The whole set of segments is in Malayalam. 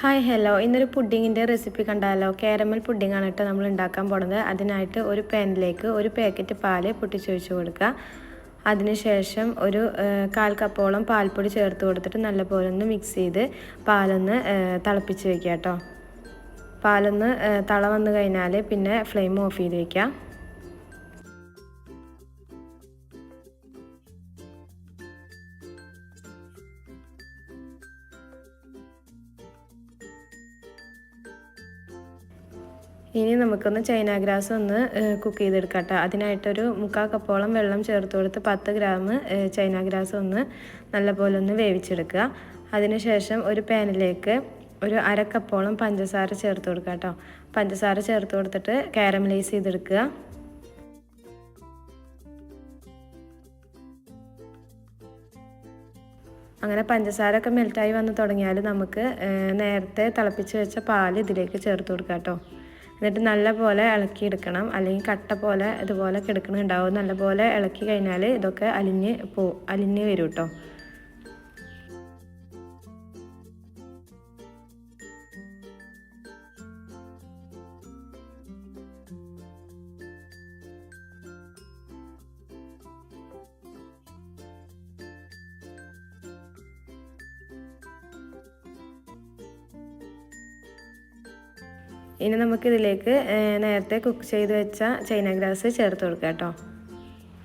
ഹായ് ഹലോ ഇന്നൊരു പുഡിങ്ങിന്റെ റെസിപ്പി കണ്ടാലോ? കാരമൽ പുഡിങ്ങാണ് കേട്ടോ നമ്മൾ ഉണ്ടാക്കാൻ പോണത്. അതിനായിട്ട് ഒരു പാനിലേക്ക് ഒരു പാക്കറ്റ് പാൽ പൊട്ടിച്ചൊഴിച്ച് കൊടുക്കുക അതിനുശേഷം ഒരു കാൽ കപ്പോളം പാൽപ്പൊടി ചേർത്ത് കൊടുത്തിട്ട് നല്ലപോലെ ഒന്ന് മിക്സ് ചെയ്ത് പാലൊന്ന് തിളപ്പിച്ച് വെക്കുക കേട്ടോ പാലൊന്ന് തള വന്നു കഴിഞ്ഞാൽ പിന്നെ ഫ്ലെയിം ഓഫ് ചെയ്ത് വെക്കുക ഇനി നമുക്കൊന്ന് ചൈന ഗ്രാസ് ഒന്ന് കുക്ക് ചെയ്തെടുക്കാം അതിനായിട്ടൊരു മുക്കാൽ കപ്പോളം വെള്ളം ചേർത്ത് കൊടുത്ത് പത്ത് ഗ്രാം ചൈന ഗ്രാസ് ഒന്ന് നല്ലപോലെ ഒന്ന് വേവിച്ചെടുക്കുക. അതിനുശേഷം ഒരു പാനിലേക്ക് ഒരു അരക്കപ്പോളം കപ്പോളം പഞ്ചസാര ചേർത്ത് കൊടുക്കുക കേട്ടോ. പഞ്ചസാര ചേർത്ത് കൊടുത്തിട്ട് കാരമലൈസ് ചെയ്തെടുക്കുക. അങ്ങനെ പഞ്ചസാര ഒക്കെ മെൽറ്റായി വന്ന് തുടങ്ങിയാൽ നമുക്ക് നേരത്തെ തിളപ്പിച്ച് വെച്ച പാൽ ഇതിലേക്ക് ചേർത്ത് കൊടുക്കാം കേട്ടോ. എന്നിട്ട് നല്ലപോലെ ഇളക്കി എടുക്കണം. അല്ലെങ്കിൽ കട്ട പോലെ ഇതുപോലെ കിടക്കണുണ്ടാവും. നല്ല പോലെ ഇളക്കി കഴിഞ്ഞാൽ ഇതൊക്കെ അലിഞ്ഞ് പോ അലിഞ്ഞ് വരും കേട്ടോ ഇനി നമുക്കിതിലേക്ക് നേരത്തെ കുക്ക് ചെയ്ത് വെച്ച ചൈന ഗ്രാസ് ചേർത്ത് കൊടുക്കുക കേട്ടോ.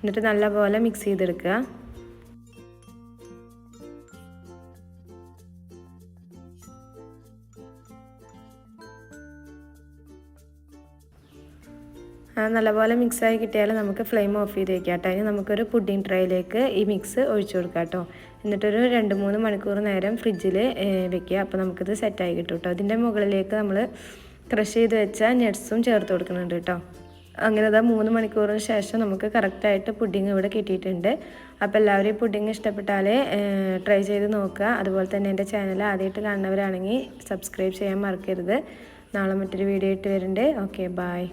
എന്നിട്ട് നല്ലപോലെ മിക്സ് ചെയ്തെടുക്കുക. നല്ലപോലെ മിക്സായി കിട്ടിയാൽ നമുക്ക് ഫ്ലെയിം ഓഫ് ചെയ്ത് വയ്ക്കാം കേട്ടോ. ഇനി നമുക്കൊരു പുഡിംഗ് ട്രേയിലേക്ക് ഈ മിക്സ് ഒഴിച്ചു കൊടുക്കാം കേട്ടോ. എന്നിട്ടൊരു രണ്ട് മൂന്ന് മണിക്കൂർ നേരം ഫ്രിഡ്ജിൽ വെക്കുക. അപ്പോൾ നമുക്കിത് സെറ്റായി കിട്ടും കേട്ടോ. അതിന്റെ മുകളിലേക്ക് നമ്മൾ ക്രഷ് ചെയ്ത് വെച്ച നട്ട്സും ചേർത്ത് കൊടുക്കുന്നുണ്ട് കേട്ടോ അങ്ങനെ അതാ മൂന്ന് മണിക്കൂറിന് ശേഷം നമുക്ക് കറക്റ്റായിട്ട് പുഡിംഗ് ഇവിടെ കിട്ടിയിട്ടുണ്ട്. അപ്പോൾ എല്ലാവരും ഈ പുഡിംഗ് ഇഷ്ടപ്പെട്ടാലേ ട്രൈ ചെയ്ത് നോക്കുക. അതുപോലെ തന്നെ എന്റെ ചാനൽ ആദ്യമായിട്ട് കാണുന്നവരാണെങ്കിൽ സബ്സ്ക്രൈബ് ചെയ്യാൻ മറക്കരുത്. നാളെ മറ്റൊരു വീഡിയോ ഇട്ട് വരുന്നുണ്ട് ഓക്കെ ബായ്